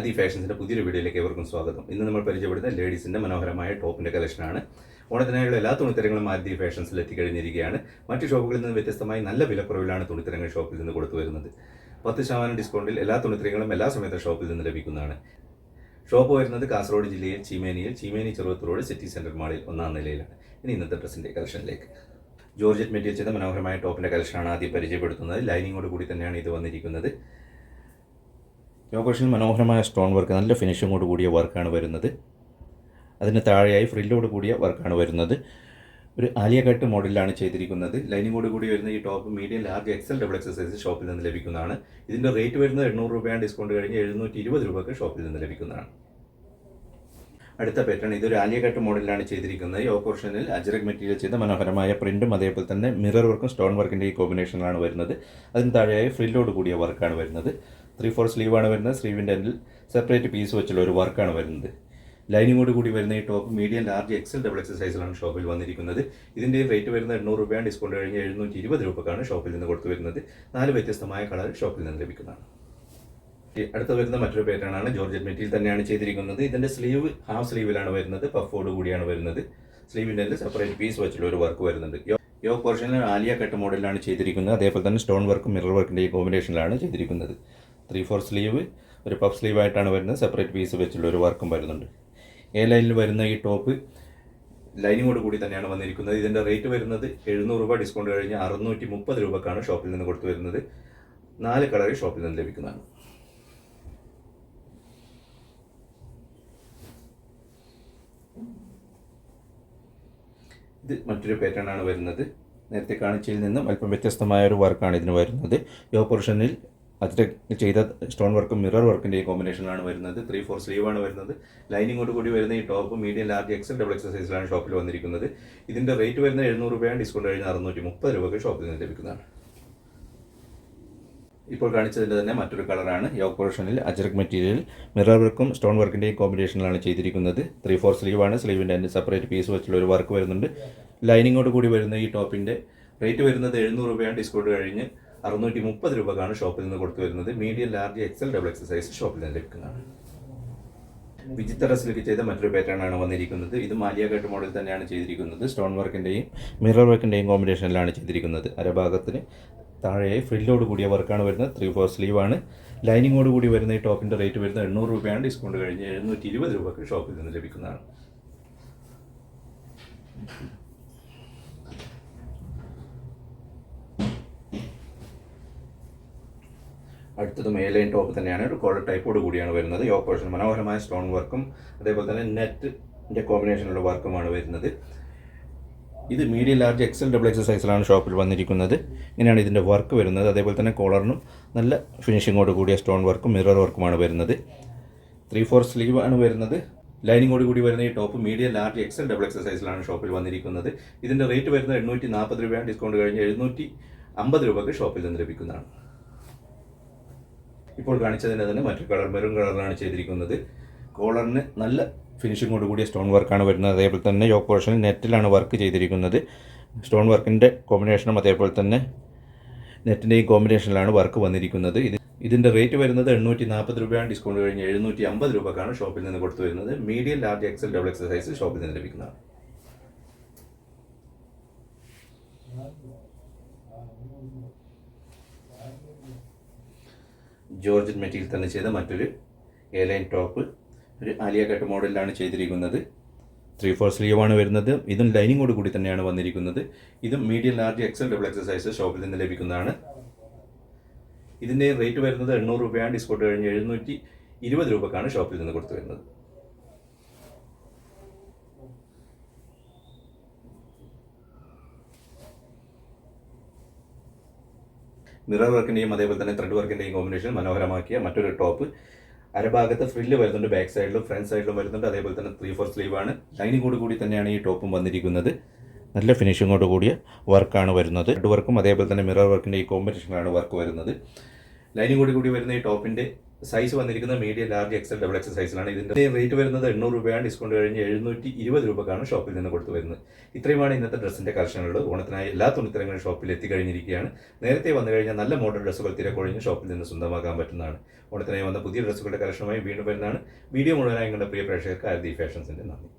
ആദി ഫാഷൻസിന്റെ പുതിയൊരു വീഡിയോയിലേക്ക് ഏവർക്കും സ്വാഗതം. ഇന്ന് നമ്മൾ പരിചയപ്പെടുന്ന ലേഡീസിന്റെ മനോഹരമായ ടോപ്പിന്റെ കളക്ഷനാണ്. ഓണത്തിനായുള്ള എല്ലാ തുണിത്തരങ്ങളും ആദ്യ ഫാഷൻസിൽ എത്തിക്കഴിഞ്ഞിരിക്കുകയാണ്. മറ്റ് ഷോപ്പുകളിൽ നിന്ന് വ്യത്യസ്തമായി നല്ല വിലക്കുറവിലാണ് തുണിത്തരങ്ങൾ ഷോപ്പിൽ നിന്ന് കൊടുത്തു വരുന്നത്. പത്ത് ശതമാനം ഡിസ്കൗണ്ടിൽ എല്ലാ തുണിത്തരങ്ങളും എല്ലാ സമയത്തും ഷോപ്പിൽ നിന്ന് ലഭിക്കുന്നതാണ്. ഷോപ്പ് വരുന്നത് കാസർഗോഡ് ജില്ലയിൽ ചീമേനിയിൽ. Cheemeni Cheruvath road city centre മാളിൽ ഒന്നാം നിലയിലാണ്. ഇനി ഇന്നത്തെ ഡ്രസ്സിന്റെ കളക്ഷനിലേക്ക്. ജോർജറ്റ് മെറ്റീരിയൽ ചെയ്ത മനോഹരമായ ടോപ്പിന്റെ കളക്ഷനാണ് ആദ്യം പരിചയപ്പെടുത്തുന്നത്. ലൈനിങ്ങോട് കൂടി തന്നെയാണ് ഇത് വന്നിരിക്കുന്നത്. യോഗോഷനിൽ മനോഹരമായ സ്റ്റോൺ വർക്ക് നല്ല ഫിനിഷിങ്ങോട് കൂടിയ വർക്കാണ് വരുന്നത്. അതിന് താഴെയായി ഫ്രില്ലോട് കൂടിയ വർക്കാണ് വരുന്നത്. ഒരു ആലിയ കട്ട് മോഡലിലാണ് ചെയ്തിരിക്കുന്നത്. ലൈനിങ്ങോട് കൂടി വരുന്ന ഈ top medium large XL double XL size ഷോപ്പിൽ നിന്ന് ലഭിക്കുന്നതാണ്. ഇതിന്റെ റേറ്റ് വരുന്നത് എണ്ണൂറ് രൂപയാണ് ഡിസ്കൗണ്ട് കഴിഞ്ഞ് എഴുന്നൂറ്റി ഇരുപത് രൂപയ്ക്ക് ഷോപ്പിൽ നിന്ന് ലഭിക്കുന്നതാണ്. അടുത്ത പാറ്റേൺ ഇതൊരു ആലിയ കട്ട് മോഡലിലാണ് ചെയ്തിരിക്കുന്നത്. ഈ ഓപ്പോർഷനിൽ അജറക് മെറ്റീരിയൽ ചെയ്ത മനോഹരമായ പ്രിന്റും അതേപോലെ തന്നെ മിറർ വർക്കും സ്റ്റോൺ വർക്കിന്റെ ഈ കോമ്പിനേഷനിലാണ് വരുന്നത്. അതിന് താഴെയായി ഫ്രില്ലോട് കൂടിയ വർക്കാണ് വരുന്നത്. ത്രീ ഫോർ സ്ലീവാണ് വരുന്നത്. സ്ലീവിന്റെ എൻഡിൽ സെപ്പറേറ്റ് പീസ് വെച്ചുള്ള ഒരു വർക്കാണ് വരുന്നത്. ലൈനിങ്ങോട് കൂടി വരുന്ന ഈ top medium large XL double XL സൈസിലാണ് ഷോപ്പിൽ വന്നിരിക്കുന്നത്. ഇതിന്റെ റേറ്റ് വരുന്നത് എണ്ണൂറ് രൂപയാണ്. ഡിസ്കൗണ്ട് കഴിഞ്ഞ് എഴുന്നൂറ്റി ഇരുപത് രൂപക്കാണ് ഷോപ്പിൽ നിന്ന് കൊടുത്തു വരുന്നത്. നാല് വ്യത്യസ്തമായ കളർ ഷോപ്പിൽ നിന്ന് ലഭിക്കുന്നതാണ്. അടുത്ത വരുന്ന മറ്റൊരു പാറ്റേൺ ആണ്. ജോർജറ്റ് മെറ്റീരിയൽ തന്നെയാണ് ചെയ്തിരിക്കുന്നത്. ഇതിന്റെ സ്ലീവ് ഹാഫ് സ്ലീവിലാണ് വരുന്നത്. പഫോട് കൂടിയാണ് വരുന്നത്. സ്ലീവിന്റെ സെപ്പറേറ്റ് പീസ് വെച്ചുള്ള ഒരു വർക്ക് വരുന്നുണ്ട്. യോ പോർഷനിൽ ആലിയ കട്ട് മോഡലിലാണ് ചെയ്തിരിക്കുന്നത്. അതേപോലെ തന്നെ സ്റ്റോൺ വർക്കും മിറർ വർക്കിന്റെ കോമ്പിനേഷനിലാണ് ചെയ്തിരിക്കുന്നത്. ത്രീ ഫോർ സ്ലീവ് ഒരു പഫ് സ്ലീവ് ആയിട്ടാണ് വരുന്നത്. സെപ്പറേറ്റ് പീസ് വെച്ചുള്ള ഒരു വർക്കും വരുന്നുണ്ട്. എ ലൈനിൽ വരുന്ന ഈ ടോപ്പ് ലൈനിങ്ങോട് കൂടി തന്നെയാണ് വന്നിരിക്കുന്നത്. ഇതിന്റെ റേറ്റ് വരുന്നത് എഴുന്നൂറ് രൂപ ഡിസ്കൗണ്ട് കഴിഞ്ഞ് അറുന്നൂറ്റി മുപ്പത് രൂപക്കാണ് ഷോപ്പിൽ നിന്ന് കൊടുത്തു വരുന്നത്. നാല് കളറിൽ ഷോപ്പിൽ നിന്ന് ലഭിക്കുന്നതാണ്. ഇത് മറ്റൊരു പാറ്റേൺ ആണ് വരുന്നത്. നേരത്തെ കാണിച്ചതിൽ നിന്നും അല്പം വ്യത്യസ്തമായ ഒരു വർക്കാണ് ഇതിന് വരുന്നത്. യോ പോർഷനിൽ അതിൽ ചെയ്ത സ്റ്റോൺ വർക്കും മിറർ വർക്കിന്റെ ഈ കോമ്പിനേഷനാണ് വരുന്നത്. ത്രീ ഫോർ സ്ലീവ് ആണ് വരുന്നത്. ലൈനിങ്ങോട് കൂടി വരുന്ന ഈ top medium large XL double XL സൈസിലാണ് ഷോപ്പിൽ വന്നിരിക്കുന്നത്. ഇതിന്റെ റേറ്റ് വരുന്നത് എഴുന്നൂറ് രൂപയാണ്. ഡിസ്കൗണ്ട് കഴിഞ്ഞാൽ അറുന്നൂറ്റി മുപ്പത് രൂപയ്ക്ക് ഷോപ്പിൽ നിന്ന് ലഭിക്കുന്നതാണ്. ഇപ്പോൾ കാണിച്ചതിന്റെ തന്നെ മറ്റൊരു കളറാണ്. യോഗ പോർഷനിൽ അജറക് മെറ്റീരിയൽ മിറർ വർക്കും സ്റ്റോൺ വർക്കിന്റെ കോമ്പിനേഷനിലാണ് ചെയ്തിരിക്കുന്നത്. ത്രീ ഫോർ സ്ലീവ് ആണ് സ്ലീവിന്റെ അതിന്റെ സെപ്പറേറ്റ് പീസ് വെച്ചുള്ള ഒരു വർക്ക് വരുന്നുണ്ട്. ലൈനിങ്ങോട് കൂടി വരുന്ന ഈ ടോപ്പിന്റെ റേറ്റ് വരുന്നത് എഴുന്നൂറ് രൂപയാണ്. ഡിസ്കൗണ്ട് കഴിഞ്ഞ് അറുന്നൂറ്റി മുപ്പത് രൂപക്കാണ് ഷോപ്പിൽ നിന്ന് കൊടുത്തു വരുന്നത്. Medium large XL double XL size ഷോപ്പിൽ നിന്ന് ലഭിക്കുന്നതാണ്. വിചിത്ര സിൽക്ക് ചെയ്ത മറ്റൊരു പാറ്റേൺ ആണ് വന്നിരിക്കുന്നത്. ഇത് മാലിയ കട്ട് മോഡൽ തന്നെയാണ് ചെയ്തിരിക്കുന്നത്. സ്റ്റോൺ വർക്കിന്റെയും മിറർ വർക്കിന്റെയും കോമ്പിനേഷനിലാണ് ചെയ്തിരിക്കുന്നത്. അരഭാഗത്തിന് താഴെയായി ഫ്രില്ലോട് കൂടിയ വർക്കാണ് വരുന്നത്. ത്രീ ഫോർ ആണ് ലൈനിങ്ങോട് കൂടി വരുന്ന ഈ ടോപ്പിന്റെ റേറ്റ് വരുന്നത് എണ്ണൂറ് രൂപയാണ്. ഡിസ്കൗണ്ട് കഴിഞ്ഞ് എഴുന്നൂറ്റി ഇരുപത് രൂപക്ക് ഷോപ്പിൽ നിന്ന് ലഭിക്കുന്നതാണ്. അടുത്തത് മേലൈൻ ടോപ്പ് തന്നെയാണ്. ഒരു കോളർ ടൈപ്പോട് കൂടിയാണ് വരുന്നത്. യോ പോർഷൻ മനോഹരമായ സ്റ്റോൺ വർക്കും അതേപോലെ തന്നെ നെറ്റിന്റെ കോമ്പിനേഷനുള്ള വർക്കുമാണ് വരുന്നത്. ഇത് medium large XL double XL സൈസിലാണ് ഷോപ്പിൽ വന്നിരിക്കുന്നത്. ഇങ്ങനെയാണ് ഇതിന്റെ വർക്ക് വരുന്നത്. അതേപോലെ തന്നെ കോളറിനും നല്ല ഫിനിഷിങ്ങോട് കൂടിയ സ്റ്റോൺ വർക്കും മിറർ വർക്കുമാണ് വരുന്നത്. ത്രീ ഫോർ സ്ലീവ് ആണ് വരുന്നത്. ലൈനിങ്ങോട് കൂടി വരുന്ന ഈ top medium large XL double XL സൈസിലാണ് ഷോപ്പിൽ വന്നിരിക്കുന്നത്. ഇതിന്റെ റേറ്റ് വരുന്നത് എണ്ണൂറ്റി നാൽപ്പത് രൂപയാണ്. ഡിസ്കൗണ്ട് കഴിഞ്ഞ് എഴുന്നൂറ്റി അമ്പത് രൂപയ്ക്ക് ഷോപ്പിൽ നിന്ന് ലഭിക്കുന്നതാണ്. ഇപ്പോൾ കാണിച്ചതിന്റെ തന്നെ മറ്റു കളർ മെറൂൺ കളറിലാണ് ചെയ്തിരിക്കുന്നത്. കോളറിന് നല്ല ഫിനിഷിങ്ങോട് കൂടിയ സ്റ്റോൺ വർക്കാണ് വരുന്നത്. അതേപോലെ തന്നെ യോ പോർഷൻ നെറ്റിലാണ് വർക്ക് ചെയ്തിരിക്കുന്നത്. സ്റ്റോൺ വർക്കിന്റെ കോമ്പിനേഷനും അതേപോലെ തന്നെ നെറ്റിന്റെയും കോമ്പിനേഷനിലാണ് വർക്ക് വന്നിരിക്കുന്നത്. ഇത് ഇതിന്റെ റേറ്റ് വരുന്നത് എണ്ണൂറ്റി നാൽപ്പത് രൂപയാണ്. ഡിസ്കൗണ്ട് കഴിഞ്ഞ് എഴുന്നൂറ്റി അമ്പത് രൂപക്കാണ് ഷോപ്പിൽ നിന്ന് കൊടുത്തു വരുന്നത്. Medium large XL double XL size ഷോപ്പിൽ നിന്ന് ലഭിക്കുന്നതാണ്. ജോർജറ്റ് മെറ്റീരിയൽ തന്നെ ചെയ്ത മറ്റൊരു എ ലൈൻ ടോപ്പ് ഒരു ആലിയ കട്ട് മോഡലിലാണ് ചെയ്തിരിക്കുന്നത്. ത്രീ ഫോർ സ്ലീവാണ് വരുന്നത്. ഇതും ലൈനിങ്ങോട് കൂടി തന്നെയാണ് വന്നിരിക്കുന്നത്. ഇതും medium large XL double XL size ഷോപ്പിൽ നിന്ന് ലഭിക്കുന്നതാണ്. ഇതിന്റെ റേറ്റ് വരുന്നത് എണ്ണൂറ് രൂപയാണ്. ഡിസ്കൗണ്ട് കഴിഞ്ഞ് എഴുന്നൂറ്റി ഇരുപത് രൂപക്കാണ് ഷോപ്പിൽ നിന്ന് കൊടുത്തു വരുന്നത്. മിറർ വർക്കിന്റെയും അതേപോലെ തന്നെ ത്രെഡ് വർക്കിന്റെയും കോമ്പിനേഷൻ മനോഹരമാക്കിയ മറ്റൊരു ടോപ്പ് അരഭാഗത്ത് ഫ്രില്ല് വരുന്നുണ്ട് ബാക്ക് സൈഡിലും ഫ്രണ്ട് സൈഡിലും വരുന്നുണ്ട്. അതേപോലെ തന്നെ ത്രീ ഫോർ ആണ്. ലൈനിങ്ങോട് കൂടി തന്നെയാണ് ഈ ടോപ്പും വന്നിരിക്കുന്നത്. നല്ല ഫിനിഷിങ്ങോട് കൂടിയ വർക്കാണ് വരുന്നത്. ത്രെഡ് വർക്കും അതേപോലെ തന്നെ മിറർ വർക്കിന്റെ ഈ കോമ്പിനേഷനിലാണ് വർക്ക് വരുന്നത്. ലൈനിങ്ങോട് കൂടി വരുന്ന ഈ ടോപ്പിന്റെ സൈസ് വന്നിരിക്കുന്ന medium large XL double XL സൈസിലാണ് ഇതിന്റെ റേറ്റ് വരുന്നത് എണ്ണൂറ് രൂപയാണ്. ഡിസ്കൗണ്ട് കഴിഞ്ഞ് എഴുന്നൂറ്റി ഇരുപത് രൂപക്കാണ് ഷോപ്പിൽ നിന്ന് കൊടുത്തു വരുന്നത്. ഇത്രയുമാണ് ഇന്നത്തെ ഡ്രസ്സിന്റെ കളക്ഷനുകൾ ഓണത്തിനായി എല്ലാ തുണിത്തരങ്ങളും ഷോപ്പിൽ എത്തിക്കഴിഞ്ഞിരിക്കുകയാണ് നേരത്തെ വന്നു കഴിഞ്ഞാൽ നല്ല മോഡൽ ഡ്രസ്സുകൾ തിരക്കൊഴിഞ്ഞ് ഷോപ്പിൽ നിന്ന് സ്വന്തമാക്കാൻ പറ്റുന്നതാണ്. ഓണത്തിനായി വന്ന പുതിയ ഡ്രസ്സുകളുടെ കളക്ഷനുമായി വീണ്ടും വരുന്നതാണ്. വീഡിയോ മുഴുവനായി കണ്ട പ്രിയ പ്രേക്ഷകർക്ക് ആരതി ഫാഷൻസിന്റെ നന്ദി.